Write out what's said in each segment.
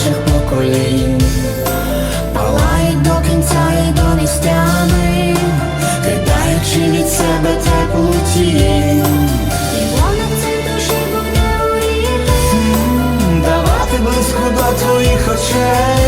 наших поколінь. Палають до кінця і до нестями, кидаючи від себе теплу тінь. І вона буде горіти. Давати близько до твоїх очей,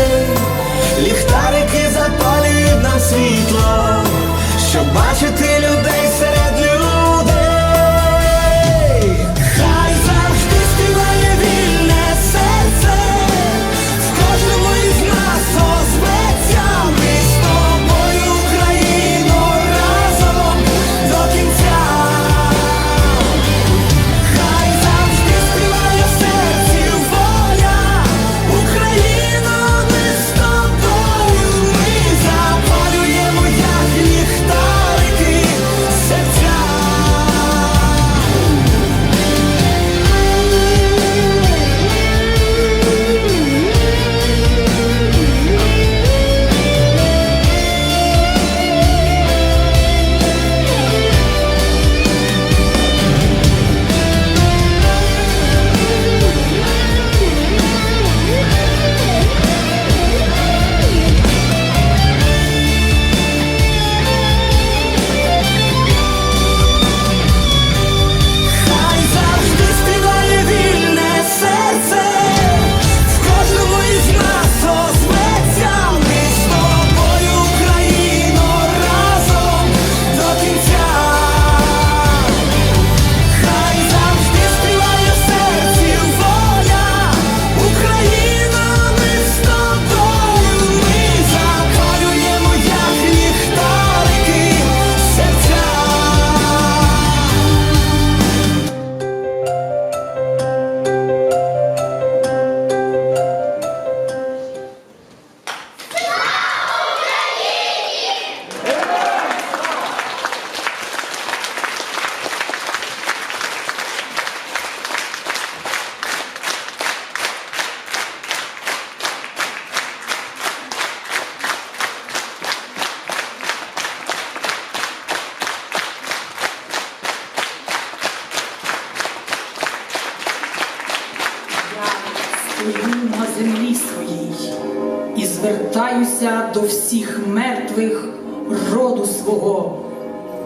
звертаюся до всіх мертвих роду свого,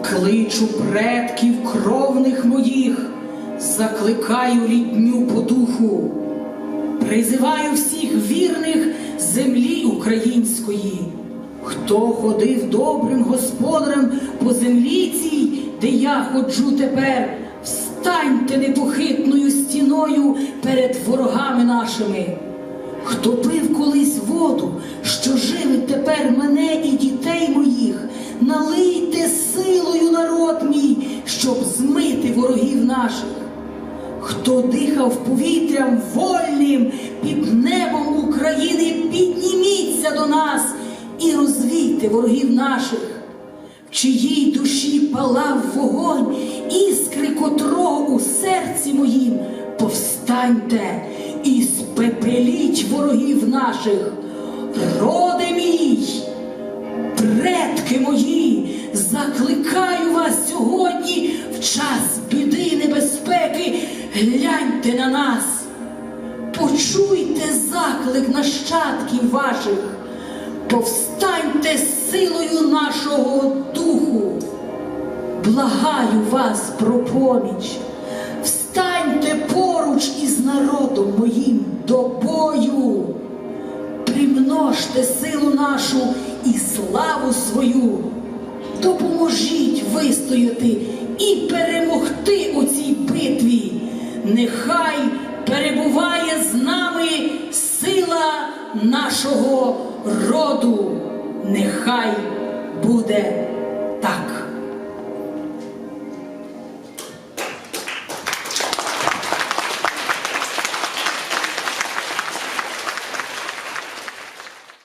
кличу предків кровних моїх, закликаю рідню по духу, призиваю всіх вірних землі української. Хто ходив добрим господарем по землі цій, де я ходжу тепер, встаньте непохитною стіною перед ворогами нашими. Хто пив колись воду, що живить тепер мене і дітей моїх, налийте силою народ мій, щоб змити ворогів наших. Хто дихав повітрям вольним під небом України, підніміться до нас і розвійте ворогів наших, в чиїй душі палав вогонь, іскри котрого у серці моїм, повстаньте і спепеліть ворогів наших, роде мій. Предки мої, закликаю вас сьогодні в час біди небезпеки, гляньте на нас, почуйте заклик нащадків ваших, повстаньте силою нашого духу, благаю вас про поміч, встаньте поруч із народом моїм до бою примножте силу нашу і славу свою, допоможіть вистояти і перемогти у цій битві. Нехай перебуває з нами сила нашого роду. Нехай буде так.